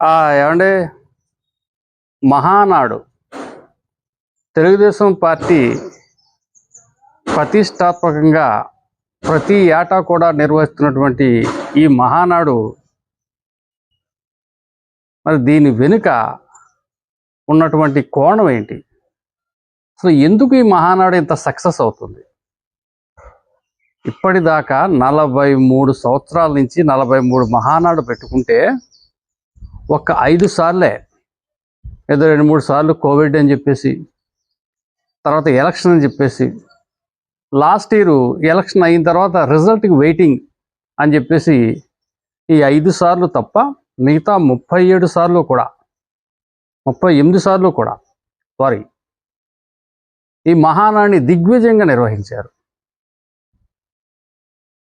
ఏమండి? మహానాడు. తెలుగుదేశం పార్టీ ప్రతిష్టాత్మకంగా ప్రతి ఏటా కూడా నిర్వహిస్తున్నటువంటి ఈ మహానాడు మరి దీని వెనుక ఉన్నటువంటి కోణం ఏంటి? అసలు ఎందుకు ఈ మహానాడు ఇంత సక్సెస్ అవుతుంది? ఇప్పటిదాకా నలభై మూడు సంవత్సరాల నుంచి నలభై మూడు మహానాడు పెట్టుకుంటే ఒక ఐదు సార్లే ఏదో రెండు మూడు సార్లు కోవిడ్ అని చెప్పేసి తర్వాత ఎలక్షన్ అని చెప్పేసి లాస్ట్ ఇయర్ ఎలక్షన్ అయిన తర్వాత రిజల్ట్కి వెయిటింగ్ అని చెప్పేసి ఈ ఐదు సార్లు తప్ప మిగతా ముప్పై ఏడు సార్లు కూడా ముప్పై ఎనిమిది సార్లు కూడా సారీ ఈ మహానాన్ని దిగ్విజయంగా నిర్వహించారు.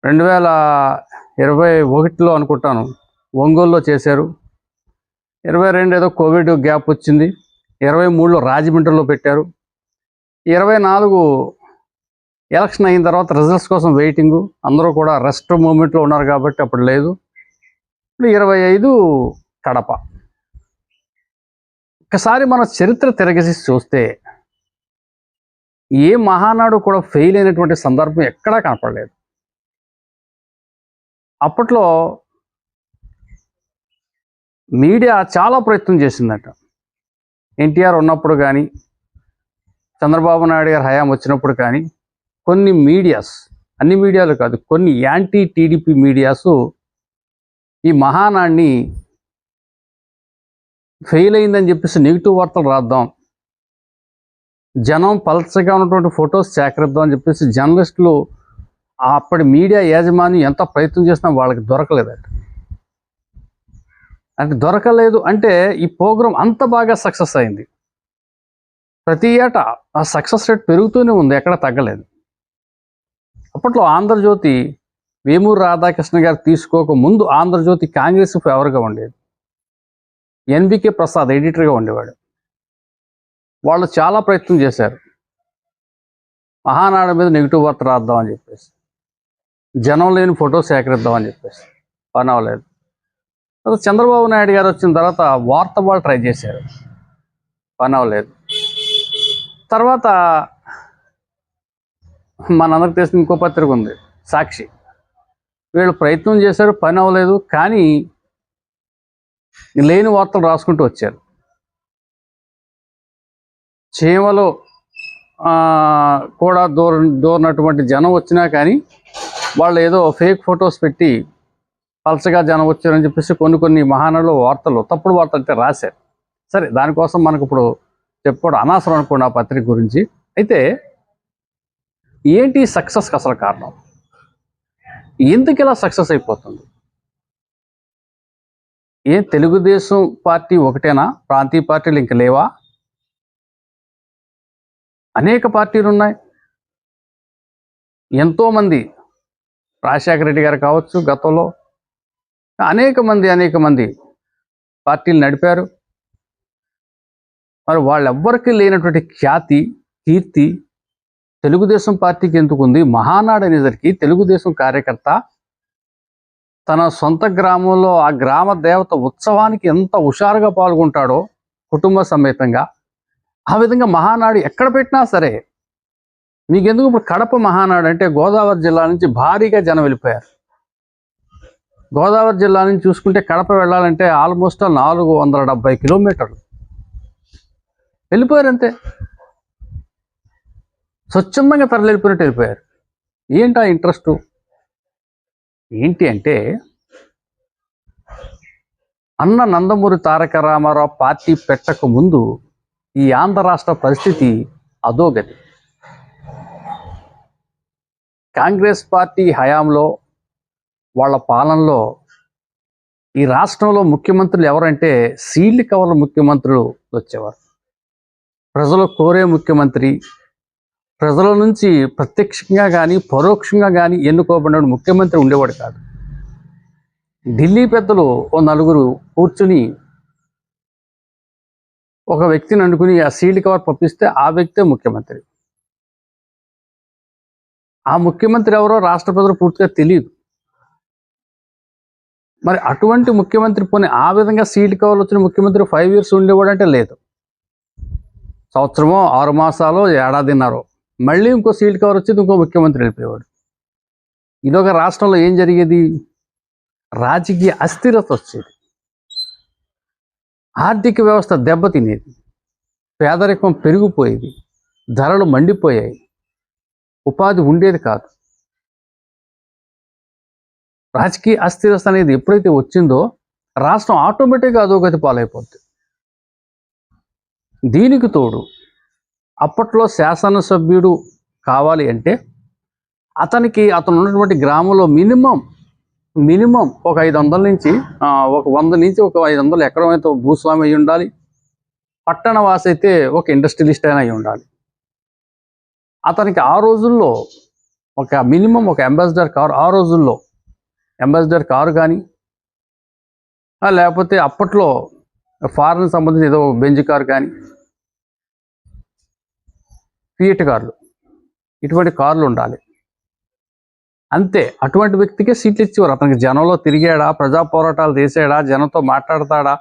రెండు వేల ఇరవై ఒకటిలో అనుకుంటాను ఒంగోలులో చేశారు. ఇరవై రెండు ఏదో కోవిడ్ గ్యాప్ వచ్చింది. ఇరవై మూడులో రాజమండ్రిలో పెట్టారు. ఇరవై నాలుగు ఎలక్షన్ అయిన తర్వాత రిజల్ట్స్ కోసం వెయిటింగు. అందరూ కూడా రెస్ట్ మూమెంట్లో ఉన్నారు కాబట్టి అప్పుడు లేదు. ఇప్పుడు ఇరవై ఐదు కడప. ఒకసారి మన చరిత్ర తిరగేసి చూస్తే ఏ మహానాడు కూడా ఫెయిల్ అయినటువంటి సందర్భం ఎక్కడా కనపడలేదు. అప్పట్లో మీడియా చాలా ప్రయత్నం చేసిందట. ఎన్టీఆర్ ఉన్నప్పుడు కానీ చంద్రబాబు నాయుడు గారి హయాం వచ్చినప్పుడు కానీ కొన్ని మీడియాస్ అన్ని మీడియాలు కాదు కొన్ని యాంటీ టీడీపీ మీడియాస్ ఈ మహానాన్ని ఫెయిల్ అయిందని చెప్పేసి నెగిటివ్ వార్తలు రాద్దాం. జనం పలచగా ఉన్నటువంటి ఫొటోస్ సేకరిద్దాం అని చెప్పేసి జర్నలిస్టులు అప్పటి మీడియా యాజమాన్యం ఎంత ప్రయత్నం చేసినా వాళ్ళకి దొరకలేదట. అంటే దొరకలేదు అంటే ఈ ప్రోగ్రాం అంత బాగా సక్సెస్ అయింది. ప్రతి ఏటా ఆ సక్సెస్ రేట్ పెరుగుతూనే ఉంది ఎక్కడ తగ్గలేదు. అప్పట్లో ఆంధ్రజ్యోతి వేమూరు రాధాకృష్ణ గారు తీసుకోక ముందు ఆంధ్రజ్యోతి కాంగ్రెస్ ఫేవర్గా ఉండేది? ఎన్బికే ప్రసాద్ ఎడిటర్గా ఉండేవాడు. వాళ్ళు చాలా ప్రయత్నం చేశారు. మహానాడు మీద నెగిటివ్ వార్త రాద్దామని చెప్పేసి. జనం లేని ఫోటో సేకరిద్దామని చెప్పేసి. పని అవ్వలేదు. తర్వాత చంద్రబాబు నాయుడు గారు వచ్చిన తర్వాత వార్త వాళ్ళు ట్రై చేశారు. పని అవ్వలేదు. తర్వాత మనందరికి తెలిసిన ఇంకో పత్రిక ఉంది సాక్షి. వీళ్ళు ప్రయత్నం చేశారు పని అవ్వలేదు కానీ లేని వార్తలు రాసుకుంటూ వచ్చారు. చీమలో కూడా దూర దూరినటువంటి జనం వచ్చినా కానీ వాళ్ళు ఏదో ఫేక్ ఫొటోస్ పెట్టి పలసగా జనం వచ్చారని చెప్పేసి కొన్ని కొన్ని మహానలు వార్తలు తప్పుడు వార్తలు అయితే రాశారు. సరే దానికోసం మనకు ఇప్పుడు చెప్పుకోవడం అనవసరం అనుకోండి ఆ పత్రిక గురించి. అయితే ఏంటి సక్సెస్కి అసలు కారణం? ఎందుకు ఇలా సక్సెస్ అయిపోతుంది? ఏం తెలుగుదేశం పార్టీ ఒకటేనా? ప్రాంతీయ పార్టీలు ఇంక లేవా? అనేక పార్టీలు ఉన్నాయి. ఎంతోమంది రాజశేఖర రెడ్డి గారు కావచ్చు గతంలో అనేక మంది అనేక మంది పార్టీలు నడిపారు. మరి వాళ్ళెవ్వరికీ లేనటువంటి ఖ్యాతి కీర్తి తెలుగుదేశం పార్టీకి ఎందుకు ఉంది? మహానాడు అనేసరికి తెలుగుదేశం కార్యకర్త తన సొంత గ్రామంలో ఆ గ్రామ దేవత ఉత్సవానికి ఎంత హుషారుగా పాల్గొంటాడో కుటుంబ సమేతంగా ఆ విధంగా మహానాడు ఎక్కడ పెట్టినా సరే మీకెందుకు ఇప్పుడు కడప మహానాడు అంటే గోదావరి జిల్లా నుంచి భారీగా జనం వెళ్ళిపోయారు. గోదావరి జిల్లా నుంచి చూసుకుంటే కడప వెళ్ళాలంటే ఆల్మోస్ట్ నాలుగు వందల డెబ్బై కిలోమీటర్లు. వెళ్ళిపోయారు అంతే స్వచ్ఛందంగా తరలిపోయినట్టు వెళ్ళిపోయారు. ఏంటి ఆ ఇంట్రెస్ట్? ఏంటి అంటే అన్న నందమూరి తారక రామారావు పార్టీ పెట్టక ముందు ఈ ఆంధ్ర రాష్ట్ర పరిస్థితి అధోగతి. కాంగ్రెస్ పార్టీ హయాంలో వాళ్ళ పాలనలో ఈ రాష్ట్రంలో ముఖ్యమంత్రులు ఎవరంటే సీల్డ్ కవర్ల ముఖ్యమంత్రులు వచ్చేవారు. ప్రజలు కోరే ముఖ్యమంత్రి ప్రజల నుంచి ప్రత్యక్షంగా కానీ పరోక్షంగా కానీ ఎన్నుకోబడిన ముఖ్యమంత్రి ఉండేవాడు కాదు. ఢిల్లీ పెద్దలు ఓ నలుగురు కూర్చుని ఒక వ్యక్తిని అనుకుని ఆ సీల్డ్ కవర్ పంపిస్తే ఆ వ్యక్తే ముఖ్యమంత్రి. ఆ ముఖ్యమంత్రి ఎవరో రాష్ట్ర ప్రజలు పూర్తిగా తెలియదు. మరి అటువంటి ముఖ్యమంత్రి పోనీ ఆ విధంగా సీట్ కవర్లు వచ్చిన ముఖ్యమంత్రి ఫైవ్ ఇయర్స్ ఉండేవాడు అంటే లేదు. సంవత్సరమో ఆరు మాసాలు ఏడాదిన్నరో. మళ్ళీ ఇంకో సీట్ కవర్ వచ్చేది ఇంకో ముఖ్యమంత్రి వెళ్ళిపోయేవాడు. ఇదొక రాష్ట్రంలో ఏం జరిగేది? రాజకీయ అస్థిరత వచ్చేది. ఆర్థిక వ్యవస్థ దెబ్బతినేది. పేదరికం పెరిగిపోయేది. ధరలు మండిపోయాయి. ఉపాధి ఉండేది కాదు. రాజకీయ అస్థిరత అనేది ఎప్పుడైతే వచ్చిందో రాష్ట్రం ఆటోమేటిక్గా అధోగతి పాలైపోద్ది. దీనికి తోడు అప్పట్లో శాసనసభ్యుడు కావాలి అంటే అతనికి అతను ఉన్నటువంటి గ్రామంలో మినిమం మినిమం ఒక ఐదు వందల నుంచి ఒక వంద నుంచి ఒక ఐదు వందలు ఎకరం భూస్వామి అయి ఉండాలి. పట్టణ వాసి అయితే ఒక ఇండస్ట్రియలిస్ట్ అయినా అయి ఉండాలి. అతనికి ఆ రోజుల్లో ఒక మినిమం ఒక అంబాసిడర్ కారు ఆ రోజుల్లో అంబాసిడర్ కారు కానీ లేకపోతే అప్పట్లో ఫారెన్ సంబంధించి ఏదో బెంజ్ కారు కానీ ఫియట్ కార్లు ఇటువంటి కార్లు ఉండాలి. అంతే అటువంటి వ్యక్తికే సీట్లు ఇచ్చేవారు. అతనికి జనంలో తిరిగాడా ప్రజా పోరాటాలు చేసాడా జనంతో మాట్లాడతాడా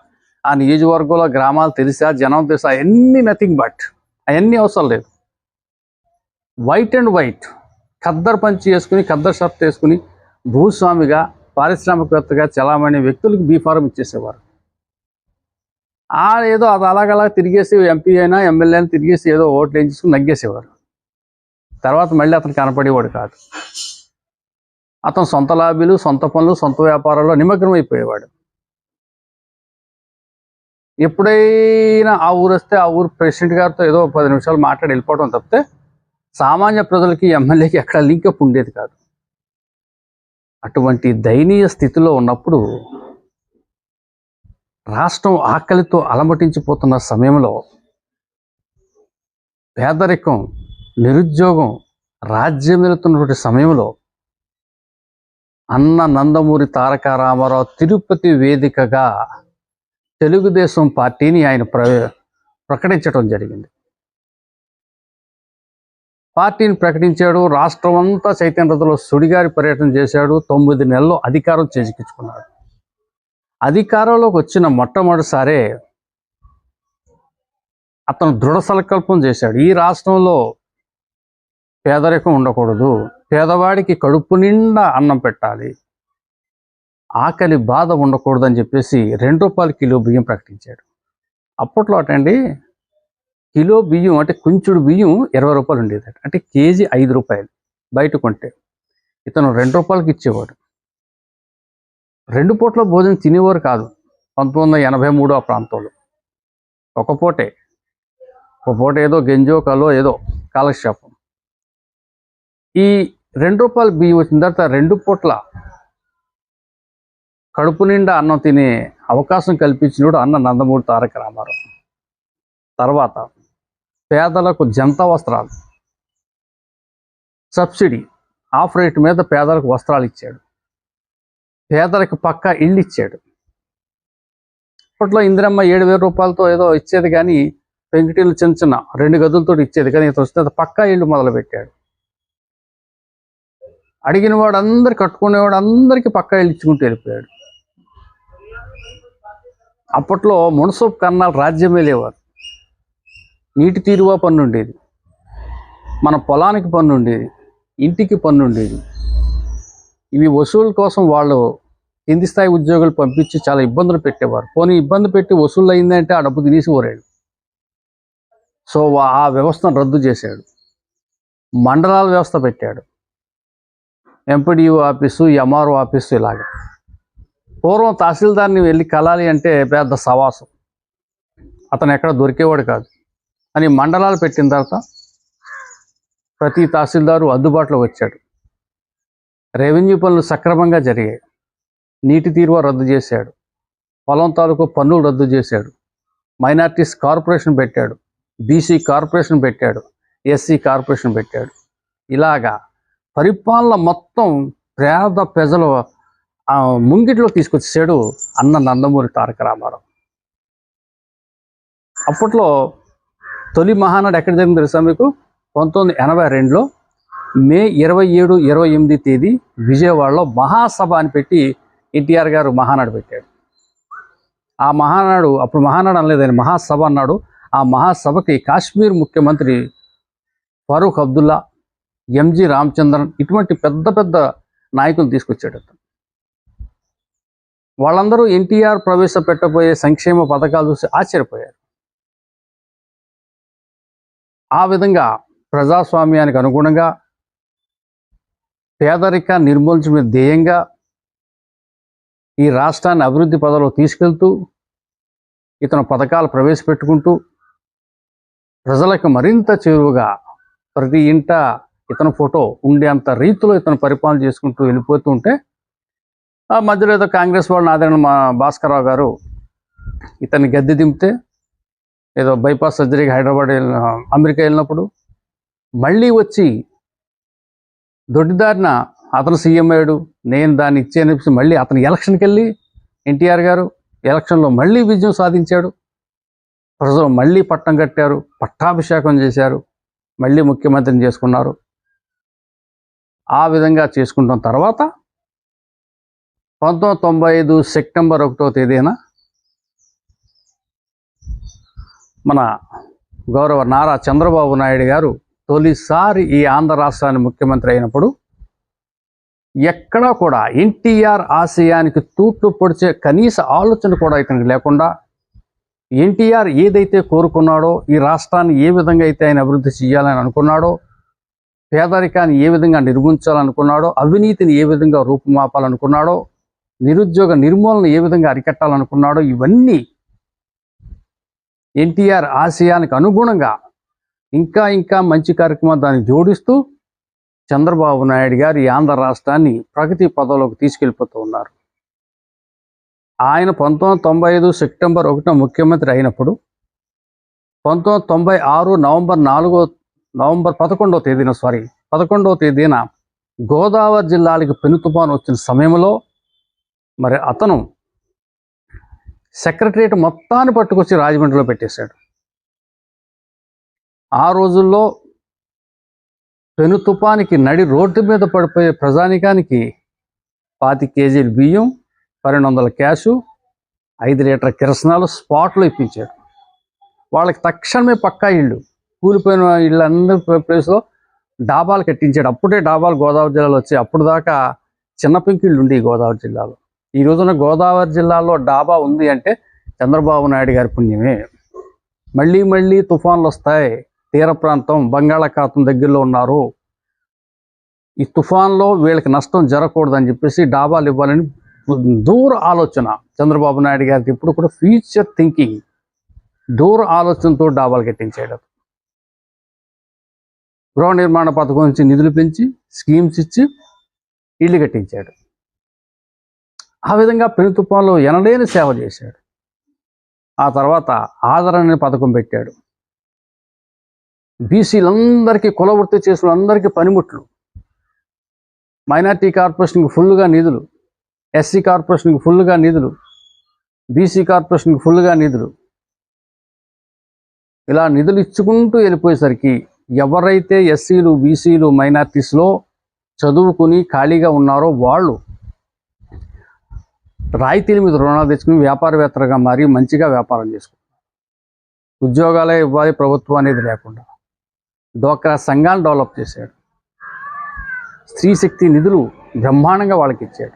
ఆ నియోజకవర్గంలో గ్రామాలు తెలిసా జనం తెలుసా అన్ని నథింగ్ బట్ అవన్నీ అవసరం లేదు. వైట్ అండ్ వైట్ ఖద్దర్ పంచి వేసుకుని ఖద్దర్ షర్ట్ వేసుకుని భూస్వామిగా పారిశ్రామికవేత్తగా చలామణి వ్యక్తులకు బీఫారం ఇచ్చేసేవారు. ఆ ఏదో అది అలాగలా తిరిగేసి ఎంపీ అయినా ఎమ్మెల్యే అయినా తిరిగేసి ఏదో ఓట్లు వేయించుకుని నగ్గేసేవారు. తర్వాత మళ్ళీ అతను కనపడేవాడు కాదు. అతను సొంత లాభీలు సొంత పనులు సొంత వ్యాపారాల్లో నిమగ్నం అయిపోయేవాడు ఎప్పుడైనా ఆ ఊరు వస్తే ఆ ఊరు ప్రెసిడెంట్ గారితో ఏదో పది నిమిషాలు మాట్లాడి వెళ్ళిపోవడం తప్పితే సామాన్య ప్రజలకి ఎమ్మెల్యేకి ఎక్కడ లింకప్ ఉండేది కాదు. అటువంటి దయనీయ స్థితిలో ఉన్నప్పుడు రాష్ట్రం ఆకలితో అలమటించిపోతున్న సమయంలో పేదరికం నిరుద్యోగం రాజ్యం వెళుతున్నటువంటి సమయంలో అన్న నందమూరి తారక రామారావు తిరుపతి వేదికగా తెలుగుదేశం పార్టీని ఆయన ప్ర ప్రకటించడం జరిగింది. పార్టీని ప్రకటించాడు రాష్ట్రం అంతా చైతన్యతలో సుడిగారి పర్యటన చేశాడు తొమ్మిది నెలలు అధికారం చేజిక్కించుకున్నాడు. అధికారంలోకి వచ్చిన మొట్టమొదటిసారే అతను దృఢ సంకల్పం చేశాడు. ఈ రాష్ట్రంలో పేదరికం ఉండకూడదు పేదవాడికి కడుపు నిండా అన్నం పెట్టాలి ఆకలి బాధ ఉండకూడదని చెప్పేసి రెండు రూపాయల కిలో బియ్యం ప్రకటించాడు. అప్పట్లో అటండి కిలో బియ్యం అంటే కుంచుడు బియ్యం ఇరవై రూపాయలు ఉండేది అంటే కేజీ ఐదు రూపాయలు బయట కొంటే. ఇతను రెండు రూపాయలకి ఇచ్చేవాడు. రెండు పూట్ల భోజనం తినేవారు కాదు. పంతొమ్మిది వందల ఎనభై మూడు ఆ ప్రాంతంలో. ఒక పూటే. ఒక పూట ఏదో గెంజో కలో ఏదో కాలక్షేపం. ఈ రెండు రూపాయల బియ్యం వచ్చిన తర్వాత రెండు పూట్ల కడుపు నిండా అన్నం తినే అవకాశం కల్పించినప్పుడు అన్న నందమూరి తారక రామారావు. తర్వాత పేదలకు జంత వస్త్రాలు. సబ్సిడీ ఆఫ్ రేట్ మీద పేదలకు వస్త్రాలు ఇచ్చాడు. పేదలకు పక్క ఇల్లు ఇచ్చాడు. అప్పట్లో ఇందిరమ్మ ఏడు వేల రూపాయలతో ఏదో ఇచ్చేది కానీ పెంకుటిల్లు చిన్న చిన్న రెండు గదులతో ఇచ్చేది కానీ ఇతను వస్తే పక్కా ఇల్లు మొదలు పెట్టాడు అడిగిన వాడు అందరు కట్టుకునేవాడు అందరికీ పక్కా ఇల్లు ఇచ్చుకుంటూ వెళ్ళిపోయాడు. అప్పట్లో మున్సూప్ కన్నాలు రాజ్యమే లేవారు నీటి తీరువా పన్ను ఉండేది మన పొలానికి పన్ను ఉండేది ఇంటికి పన్ను ఉండేది ఇవి వసూలు కోసం వాళ్ళు కింది స్థాయి ఉద్యోగులు పంపించి చాలా ఇబ్బందులు పెట్టేవారు. పోనీ ఇబ్బంది పెట్టి వసూలు అయిందంటే ఆ డబ్బు తినేసి ఊరాడు సో ఆ వ్యవస్థను రద్దు చేశాడు. మండలాల వ్యవస్థ పెట్టాడు. ఎంపీడీఓ ఆఫీసు ఎంఆర్ఓ ఆఫీసు ఇలాగ. పూర్వం తహసీల్దార్ని వెళ్ళి కలాలి అంటే పెద్ద సవాసం. అతను ఎక్కడ దొరికేవాడు కాదు. అని మండలాలు పెట్టిన తర్వాత ప్రతి తహసీల్దారు అందుబాటులో వచ్చాడు. రెవెన్యూ పనులు సక్రమంగా జరిగాయి. నీటి తీరువ రద్దు చేశాడు. పొలం తాలూకు పన్నులు రద్దు చేశాడు. మైనార్టీస్ కార్పొరేషన్ పెట్టాడు. బీసీ కార్పొరేషన్ పెట్టాడు. ఎస్సీ కార్పొరేషన్ పెట్టాడు. ఇలాగా పరిపాలన మొత్తం పేద ప్రజలు ఆ, ముంగిట్లో తీసుకొచ్చేసాడు అన్న నందమూరి తారక రామారావు. అప్పట్లో తొలి మహానాడు ఎక్కడ జరిగింది తెలుసా మీకు? పంతొమ్మిది ఎనభై రెండులో మే ఇరవై ఏడు ఇరవై ఎనిమిది తేదీ విజయవాడలో మహాసభ అని పెట్టి ఎన్టీఆర్ గారు మహానాడు పెట్టాడు. ఆ మహానాడు అప్పుడు మహానాడు అనలేదని మహాసభ అన్నాడు. ఆ మహాసభకి కాశ్మీర్ ముఖ్యమంత్రి ఫరూక్ అబ్దుల్లా ఎంజి రామచంద్రన్ ఇటువంటి పెద్ద పెద్ద నాయకులు తీసుకొచ్చాడు అతను. వాళ్ళందరూ ఎన్టీఆర్ ప్రవేశపెట్టబోయే సంక్షేమ పథకాలు చూసి ఆశ్చర్యపోయారు. ఆ విధంగా ప్రజాస్వామ్యానికి అనుగుణంగా పేదరిక నిర్మూలించే ధ్యేయంగా ఈ రాష్ట్రాన్ని అభివృద్ధి పదవిలో తీసుకెళ్తూ ఇతను పథకాలు ప్రవేశపెట్టుకుంటూ ప్రజలకు మరింత చేరువుగా ప్రతి ఇంట ఇతని ఫోటో ఉండేంత రీతిలో ఇతను పరిపాలన చేసుకుంటూ వెళ్ళిపోతూ ఉంటే ఆ మధ్యలో ఏదో కాంగ్రెస్ వాళ్ళు ఆదరణ మా భాస్కరరావు గారు ఇతన్ని గద్దె దింపితే ఏదో బైపాస్ సర్జరీకి హైదరాబాద్ వెళ్ళిన అమెరికా వెళ్ళినప్పుడు మళ్ళీ వచ్చి దొడ్డిదారిన అతను సీఎం అయ్యాడు నేను దాన్ని ఇచ్చేని చెప్పి మళ్ళీ అతను ఎలక్షన్కి వెళ్ళి ఎన్టీఆర్ గారు ఎలక్షన్లో మళ్ళీ విజయం సాధించాడు. ప్రజలు మళ్ళీ పట్టం కట్టారు పట్టాభిషేకం చేశారు మళ్ళీ ముఖ్యమంత్రిని చేసుకున్నారు. ఆ విధంగా చేసుకుంటున్న తర్వాత పంతొమ్మిది తొంభై ఐదు సెప్టెంబర్ ఒకటో తేదీన మన గౌరవ నారా చంద్రబాబు నాయుడు గారు తొలిసారి ఈ ఆంధ్ర రాష్ట్రానికి ముఖ్యమంత్రి అయినప్పుడు ఎక్కడా కూడా ఎన్టీఆర్ ఆశయానికి తూట్లు పొడిచే కనీస ఆలోచన కూడా ఇతనికి లేకుండా ఎన్టీఆర్ ఏదైతే కోరుకున్నాడో ఈ రాష్ట్రాన్ని ఏ విధంగా అయితే ఆయన అభివృద్ధి చేయాలని అనుకున్నాడో పేదరికాన్ని ఏ విధంగా నిర్మించాలనుకున్నాడో అవినీతిని ఏ విధంగా రూపుమాపాలనుకున్నాడో నిరుద్యోగ నిర్మూలన ఏ విధంగా అరికట్టాలనుకున్నాడో ఇవన్నీ ఎన్టీఆర్ ఆశయానికి అనుగుణంగా ఇంకా ఇంకా మంచి కార్యక్రమాలు దాన్ని జోడిస్తూ చంద్రబాబు నాయుడు గారు ఈ ఆంధ్ర రాష్ట్రాన్ని ప్రగతి పదంలోకి తీసుకెళ్ళిపోతూ ఉన్నారు. ఆయన పంతొమ్మిది తొంభై ఐదు సెప్టెంబర్ ఒకటిన ముఖ్యమంత్రి అయినప్పుడు పంతొమ్మిది తొంభై ఆరు నవంబర్ నాలుగో నవంబర్ పదకొండవ తేదీన సారీ పదకొండవ తేదీన గోదావరి జిల్లాలకు పెను తుఫాను వచ్చిన సమయంలో మరి అతను సెక్రటరియట్ మొత్తాన్ని పట్టుకొచ్చి రాజమండ్రిలో పెట్టేశాడు. ఆ రోజుల్లో పెనుతుపానికి నడి రోడ్డు మీద పడిపోయే ప్రజానికానికి పాతి కేజీలు బియ్యం పన్నెండు వందల క్యాషు ఐదు లీటర్ కిరసనాలు స్పాట్లో ఇప్పించాడు. వాళ్ళకి తక్షణమే పక్కా ఇళ్ళు కూలిపోయిన ఇళ్ళందరి ప్లేస్లో డాబాలు కట్టించాడు. అప్పుడే డాబాలు గోదావరి జిల్లాలో వచ్చాయి అప్పుడు దాకా చిన్న పెంకిళ్ళు ఉండి గోదావరి జిల్లాలో. ఈ రోజున గోదావరి జిల్లాలో డాబా ఉంది అంటే చంద్రబాబు నాయుడు గారి పుణ్యమే. మళ్ళీ మళ్ళీ తుఫాన్లు వస్తాయి. తీర ప్రాంతం బంగాళాఖాతం దగ్గరలో ఉన్నారు. ఈ తుఫాన్లో వీళ్ళకి నష్టం జరగకూడదని చెప్పేసి డాబాలు ఇవ్వాలని దూర ఆలోచన చంద్రబాబు నాయుడు గారికి ఇప్పుడు కూడా ఫ్యూచర్ థింకింగ్ దూర ఆలోచనతో డాబాలు కట్టించాడు. గృహ నిర్మాణ పథకం నుంచి నిధులు పెంచి స్కీమ్స్ ఇచ్చి ఇల్లు కట్టించాడు. ఆ విధంగా పెను తుఫాన్లో ఎనలేని సేవ చేశాడు. ఆ తర్వాత ఆదరణ పథకం పెట్టాడు. బీసీలందరికీ కులవృత్తి చేసిన అందరికీ పనిముట్లు. మైనార్టీ కార్పొరేషన్కి ఫుల్గా నిధులు. ఎస్సీ కార్పొరేషన్కి ఫుల్గా నిధులు. బీసీ కార్పొరేషన్కి ఫుల్గా నిధులు. ఇలా నిధులు ఇచ్చుకుంటూ వెళ్ళిపోయేసరికి ఎవరైతే ఎస్సీలు బీసీలు మైనార్టీస్లో చదువుకుని ఖాళీగా ఉన్నారో వాళ్ళు రాయితీల మీద రుణాలు తెచ్చుకుని వ్యాపారవేత్తలుగా మారి మంచిగా వ్యాపారం చేసుకున్నాడు ఉద్యోగాలే ఇవ్వాలి ప్రభుత్వం అనేది లేకుండా డోక్రా సంఘాన్ని డెవలప్ చేశాడు. స్త్రీ శక్తి నిధులు బ్రహ్మాండంగా వాళ్ళకి ఇచ్చాడు.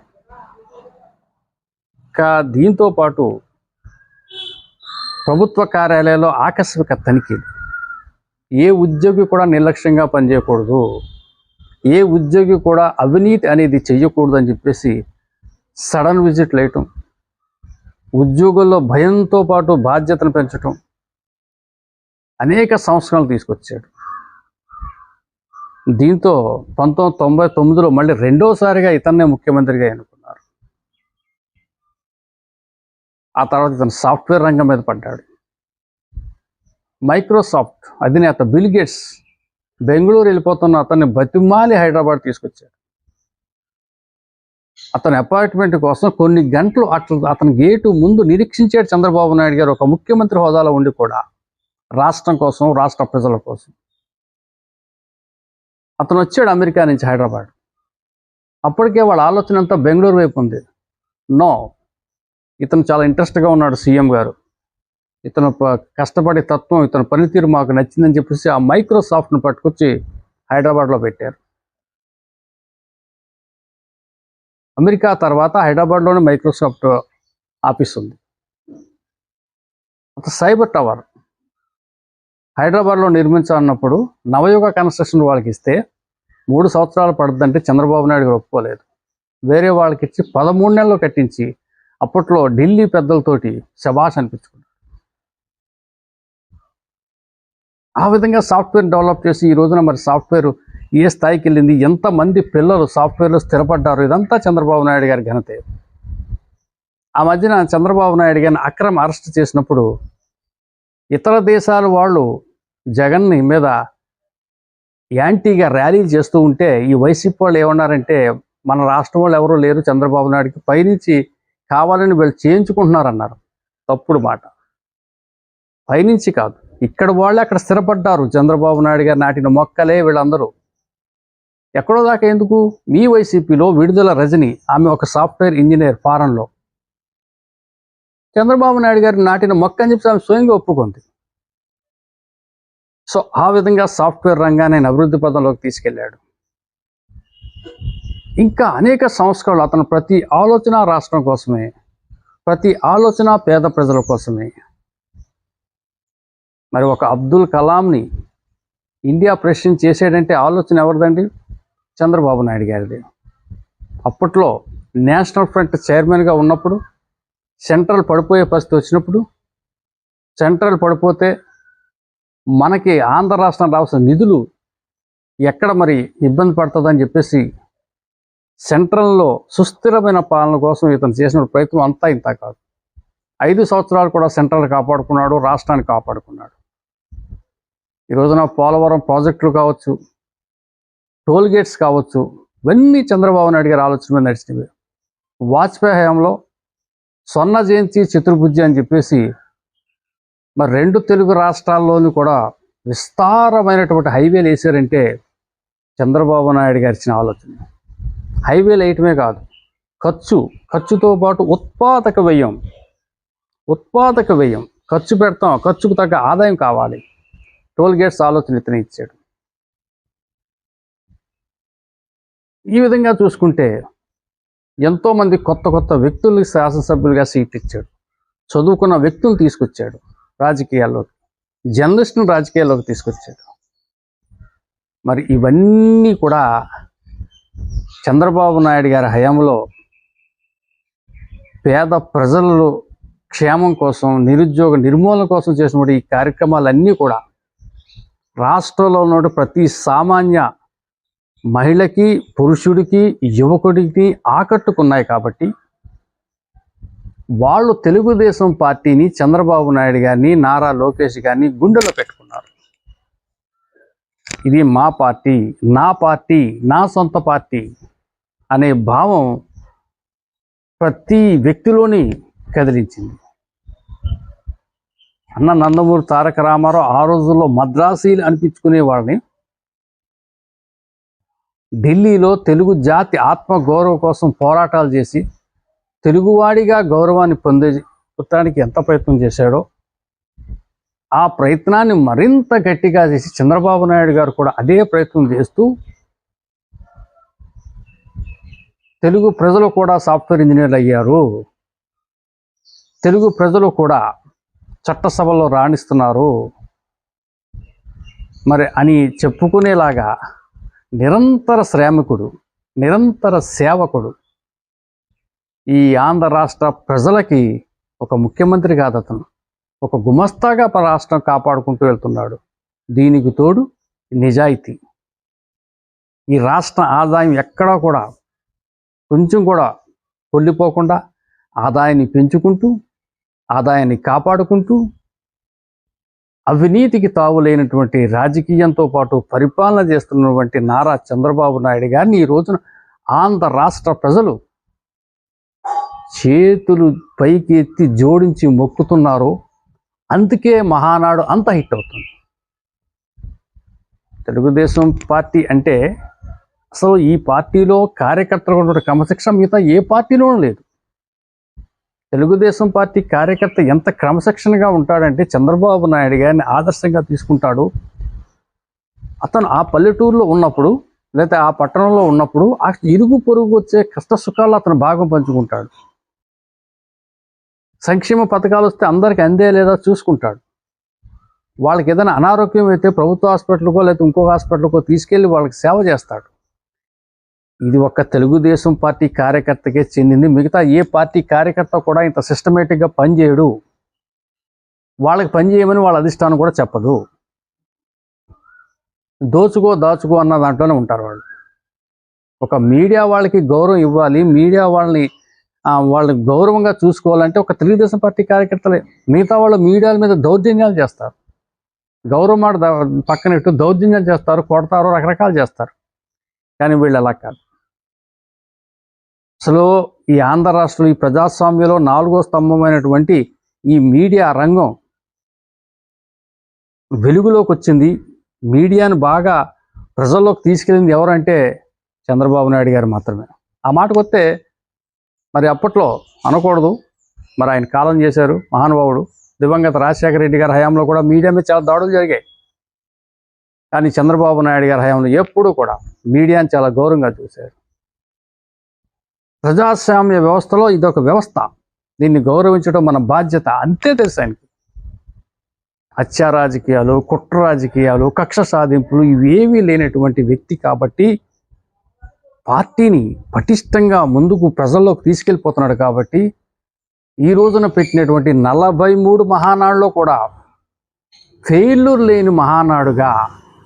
ఇంకా దీంతో పాటు ప్రభుత్వ కార్యాలయాల్లో ఆకస్మిక తనిఖీలు. ఏ ఉద్యోగి కూడా నిర్లక్ష్యంగా పనిచేయకూడదు. ఏ ఉద్యోగి కూడా అవినీతి అనేది చేయకూడదు అని చెప్పేసి సడన్ విజిట్లు వేయటం ఉద్యోగుల్లో భయంతో పాటు బాధ్యతను పెంచటం అనేక సంస్కరణలు తీసుకొచ్చాడు. దీంతో పంతొమ్మిది తొంభై తొమ్మిదిలో మళ్ళీ రెండోసారిగా ఇతన్నే ముఖ్యమంత్రిగా ఎన్నుకున్నారు. ఆ తర్వాత ఇతను సాఫ్ట్వేర్ రంగం మీద పడ్డాడు. మైక్రోసాఫ్ట్ అధినేత బిల్ గేట్స్ బెంగళూరు వెళ్ళిపోతున్న అతన్ని బతిమాలి హైదరాబాద్ తీసుకొచ్చాడు. అతని అపాయింట్మెంట్ కోసం కొన్ని గంటలు అట్లా అతని గేటు ముందు నిరీక్షించాడు చంద్రబాబు నాయుడు గారు. ఒక ముఖ్యమంత్రి హోదాలో ఉండి కూడా రాష్ట్రం కోసం రాష్ట్ర ప్రజల కోసం. అతను వచ్చాడు అమెరికా నుంచి హైదరాబాద్. అప్పటికే వాళ్ళ ఆలోచన అంతా బెంగళూరు వైపు ఉంది. నో ఇతను చాలా ఇంట్రెస్ట్గా ఉన్నాడు సీఎం గారు. ఇతను ప- కష్టపడే తత్వం ఇతని పనితీరు మాకు నచ్చిందని చెప్పేసి ఆ మైక్రోసాఫ్ట్ను పట్టుకొచ్చి హైదరాబాద్లో పెట్టారు. అమెరికా తర్వాత హైదరాబాద్లోనే మైక్రోసాఫ్ట్ ఆఫీస్ ఉంది. Cyber tower. హైదరాబాద్లో నిర్మించాలన్నప్పుడు నవయుగ కన్స్ట్రక్షన్ వాళ్ళకి ఇస్తే మూడు సంవత్సరాలు పడుతుందంటే చంద్రబాబు నాయుడు గారు ఒప్పుకోలేదు. వేరే వాళ్ళకి ఇచ్చి పదమూడు నెలలు కట్టించి అప్పట్లో ఢిల్లీ పెద్దలతోటి శబాష్ అనిపించుకున్నాడు ఆ విధంగా సాఫ్ట్వేర్ డెవలప్ చేసి ఈ రోజున మరి సాఫ్ట్వేర్ ఏ స్థాయికి వెళ్ళింది ఎంతమంది పిల్లలు సాఫ్ట్వేర్లో స్థిరపడ్డారు ఇదంతా చంద్రబాబు నాయుడు గారి ఘనతే. ఆ మధ్యన చంద్రబాబు నాయుడు గారిని అక్రమ అరెస్ట్ చేసినప్పుడు ఇతర దేశాల వాళ్ళు జగన్ని మీద యాంటీగా ర్యాలీలు చేస్తూ ఉంటే ఈ వైసీపీ వాళ్ళు ఏమన్నారంటే మన రాష్ట్రం వాళ్ళు ఎవరూ లేరు చంద్రబాబు నాయుడుకి పైనుంచి కావాలని వీళ్ళు చేయించుకుంటున్నారన్నారు. తప్పుడు మాట. పైనుంచి కాదు. ఇక్కడ వాళ్ళు అక్కడ స్థిరపడ్డారు. చంద్రబాబు నాయుడు గారు నాటిన మొక్కలే వీళ్ళందరూ. ఎక్కడో దాకా ఎందుకు? మీ వైసీపీలో విడుదల రజని ఆమె ఒక సాఫ్ట్వేర్ ఇంజనీర్ ఫారంలో. చంద్రబాబు నాయుడు గారిని నాటిన మొక్క అని చెప్పి ఆమె స్వయంగా ఒప్పుకుంది. సో ఆ విధంగా సాఫ్ట్వేర్ రంగాన్ని ఆయన అభివృద్ధి పదంలోకి తీసుకెళ్ళాడు ఇంకా అనేక సంస్కరణలు అతను ప్రతి ఆలోచన రాష్ట్రం కోసమే ప్రతి ఆలోచన పేద ప్రజల కోసమే. మరి ఒక అబ్దుల్ కలాంని ఇండియా ప్రెసిడెంట్ చేసేటంటే ఆలోచన ఎవరిదండి? చంద్రబాబు నాయుడు గారిది. అప్పట్లో నేషనల్ ఫ్రంట్ చైర్మన్గా ఉన్నప్పుడు సెంట్రల్ పడిపోయే పరిస్థితి వచ్చినప్పుడు సెంట్రల్ పడిపోతే మనకి ఆంధ్ర రాష్ట్రం రావాల్సిన నిధులు ఎక్కడ మరి ఇబ్బంది పడుతుందని చెప్పేసి సెంట్రల్లో సుస్థిరమైన పాలన కోసం ఇతను చేసిన ప్రయత్నం అంతా ఇంత కాదు. ఐదు సంవత్సరాలు కూడా సెంట్రల్ కాపాడుకున్నాడు రాష్ట్రాన్ని కాపాడుకున్నాడు. ఈ రోజున పోలవరం ప్రాజెక్టులు కావచ్చు టోల్ గేట్స్ కావచ్చు ఇవన్నీ చంద్రబాబు నాయుడు గారి ఆలోచన మీద నడిచినవి. వాజ్పేయి హయాంలో స్వర్ణ జయంతి చతుర్భుజి అని చెప్పేసి మరి రెండు తెలుగు రాష్ట్రాల్లోని కూడా విస్తారమైనటువంటి హైవేలు వేసారంటే చంద్రబాబు నాయుడు గారి ఇచ్చిన ఆలోచన. హైవేలు వేయటమే కాదు ఖర్చు ఖర్చుతో పాటు ఉత్పాదక వ్యయం ఉత్పాదక వ్యయం. ఖర్చు పెడతాం ఖర్చుకు తగ్గ ఆదాయం కావాలి. టోల్ గేట్స్ ఆలోచన ఇతను ఇచ్చాడు. ఈ విధంగా చూసుకుంటే ఎంతోమంది కొత్త కొత్త వ్యక్తుల్ని శాసనసభ్యులుగా సీట్ ఇచ్చాడు చదువుకున్న వ్యక్తులు తీసుకొచ్చాడు రాజకీయాల్లోకి. జర్నలిస్ట్ను రాజకీయాల్లోకి తీసుకొచ్చాడు. మరి ఇవన్నీ కూడా చంద్రబాబు నాయుడు గారి హయాంలో పేద ప్రజలు క్షేమం కోసం నిరుద్యోగ నిర్మూలన కోసం చేసినటువంటి ఈ కార్యక్రమాలన్నీ కూడా రాష్ట్రంలో ఉన్న ప్రతి సామాన్య మహిళకి పురుషుడికి యువకుడికి ఆకట్టుకున్నాయి కాబట్టి వాళ్ళు తెలుగుదేశం పార్టీని చంద్రబాబు నాయుడు గారిని నారా లోకేష్ గారిని గుండెలో పెట్టుకున్నారు. ఇది మా పార్టీ నా పార్టీ నా సొంత పార్టీ అనే భావం ప్రతి వ్యక్తిలోని కదిలించింది. అన్న నందమూరి తారక రామారావు ఆ రోజుల్లో మద్రాసీలు అనిపించుకునే వాళ్ళని ఢిల్లీలో తెలుగు జాతి ఆత్మ గౌరవం కోసం పోరాటాలు చేసి తెలుగువాడిగా గౌరవాన్ని పొందే పుత్రానికి ఎంత ప్రయత్నం చేశాడో ఆ ప్రయత్నాన్ని మరింత గట్టిగా చేసి చంద్రబాబు నాయుడు గారు కూడా అదే ప్రయత్నం చేస్తూ తెలుగు ప్రజలు కూడా సాఫ్ట్వేర్ ఇంజనీర్లు అయ్యారు. తెలుగు ప్రజలు కూడా చట్టసభలో రాణిస్తున్నారు. మరి అని చెప్పుకునేలాగా నిరంతర శ్రామికుడు నిరంతర సేవకుడు. ఈ ఆంధ్ర రాష్ట్ర ప్రజలకి ఒక ముఖ్యమంత్రి కాదు అతను. ఒక గుమస్తాగా రాష్ట్రం కాపాడుకుంటూ వెళ్తున్నాడు. దీనికి తోడు నిజాయితీ. ఈ రాష్ట్ర ఆదాయం ఎక్కడా కూడా కొంచెం కూడా కొల్లిపోకుండా ఆదాయాన్ని పెంచుకుంటూ ఆదాయాన్ని కాపాడుకుంటూ అవినీతికి తావు లేనటువంటి రాజకీయంతో పాటు పరిపాలన చేస్తున్నటువంటి నారా చంద్రబాబు నాయుడు గారిని ఈ రోజున ఆంధ్ర రాష్ట్ర ప్రజలు చేతులు పైకి ఎత్తి జోడించి మొక్కుతున్నారు. అందుకే మహానాడు అంత హిట్ అవుతుంది. తెలుగుదేశం పార్టీ అంటే అసలు ఈ పార్టీలో కార్యకర్తలు ఉన్నటువంటి క్రమశిక్షణ మిగతా ఏ పార్టీలోనూ లేదు. తెలుగుదేశం పార్టీ కార్యకర్త ఎంత క్రమశిక్షణగా ఉంటాడంటే చంద్రబాబు నాయుడు గారిని ఆదర్శంగా తీసుకుంటాడు. అతను ఆ పల్లెటూరులో ఉన్నప్పుడు లేదా ఆ పట్టణంలో ఉన్నప్పుడు ఆ ఇరుగు పొరుగు వచ్చే కష్ట సుఖాలు అతను భాగం పంచుకుంటాడు. సంక్షేమ పథకాలు వస్తే అందరికి అందే లేదా చూసుకుంటాడు. వాళ్ళకి ఏదైనా అనారోగ్యం అయితే ప్రభుత్వ హాస్పిటల్కో లేదా ఇంకో హాస్పిటల్కో తీసుకెళ్ళి వాళ్ళకి సేవ చేస్తాడు. ఇది ఒక్క తెలుగుదేశం పార్టీ కార్యకర్తకే చెందింది. మిగతా ఏ పార్టీ కార్యకర్త కూడా ఇంత సిస్టమేటిక్గా పనిచేయడు వాళ్ళకి పని చేయమని వాళ్ళ అధిష్టానం కూడా చెప్పదు. దోచుకో దాచుకో అన్న దాంట్లోనే ఉంటారు వాళ్ళు. ఒక మీడియా వాళ్ళకి గౌరవం ఇవ్వాలి. మీడియా వాళ్ళని వాళ్ళని గౌరవంగా చూసుకోవాలంటే ఒక తెలుగుదేశం పార్టీ కార్యకర్తలే. మిగతా వాళ్ళు మీడియాల మీద దౌర్జన్యాలు చేస్తారు. గౌరవం మాట పక్కనట్టు దౌర్జన్యాలు చేస్తారు కొడతారు రకరకాలు చేస్తారు. కానీ వీళ్ళు అలా కాదు. అసలు ఈ ఆంధ్ర రాష్ట్రంలో ఈ ప్రజాస్వామ్యంలో నాలుగో స్తంభమైనటువంటి ఈ మీడియా రంగం వెలుగులోకి వచ్చింది. మీడియాను బాగా ప్రజల్లోకి తీసుకెళ్ళింది ఎవరంటే చంద్రబాబు నాయుడు గారు మాత్రమే. ఆ మాటకు వస్తే మరి అప్పట్లో అనకూడదు. మరి ఆయన కాలం చేశారు మహానుభావుడు దివంగత రాజశేఖర రెడ్డి గారి హయాంలో కూడా మీడియా మీద చాలా దాడులు జరిగాయి. కానీ చంద్రబాబు నాయుడు గారి హయాంలో ఎప్పుడూ కూడా మీడియాని చాలా గౌరవంగా చూశారు. ప్రజాస్వామ్య వ్యవస్థలో ఇదొక వ్యవస్థ. దీన్ని గౌరవించడం మన బాధ్యత అంతే తెలుసు ఆయనకి హత్య రాజకీయాలు కుట్ర రాజకీయాలు కక్ష సాధింపులు ఇవేమీ లేనటువంటి వ్యక్తి కాబట్టి పార్టీని పటిష్టంగా ముందుకు ప్రజల్లోకి తీసుకెళ్ళిపోతున్నాడు కాబట్టి ఈ రోజున పెట్టినటువంటి నలభై మూడు మహానాడులో కూడా ఫెయిల్యూర్ లేని మహానాడుగా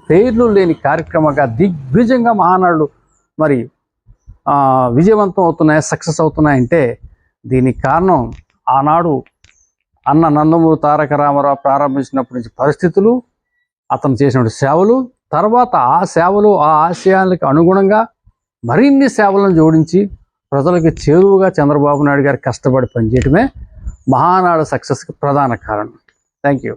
పేర్లు లేని కార్యక్రమంగా దిగ్విజయంగా మహానాడు మరి విజయవంతం అవుతున్నాయి సక్సెస్ అవుతున్నాయంటే దీనికి కారణం ఆనాడు అన్న నందమూరి తారక రామారావు ప్రారంభించినప్పటి నుంచి పరిస్థితులు అతను చేసిన సేవలు తర్వాత ఆ సేవలు ఆ ఆశయాలకు అనుగుణంగా మరిన్ని సేవలను జోడించి ప్రజలకు చేరువుగా చంద్రబాబు నాయుడు గారు కష్టపడి పనిచేయటమే మహానాడు సక్సెస్కి ప్రధాన కారణం. Thank you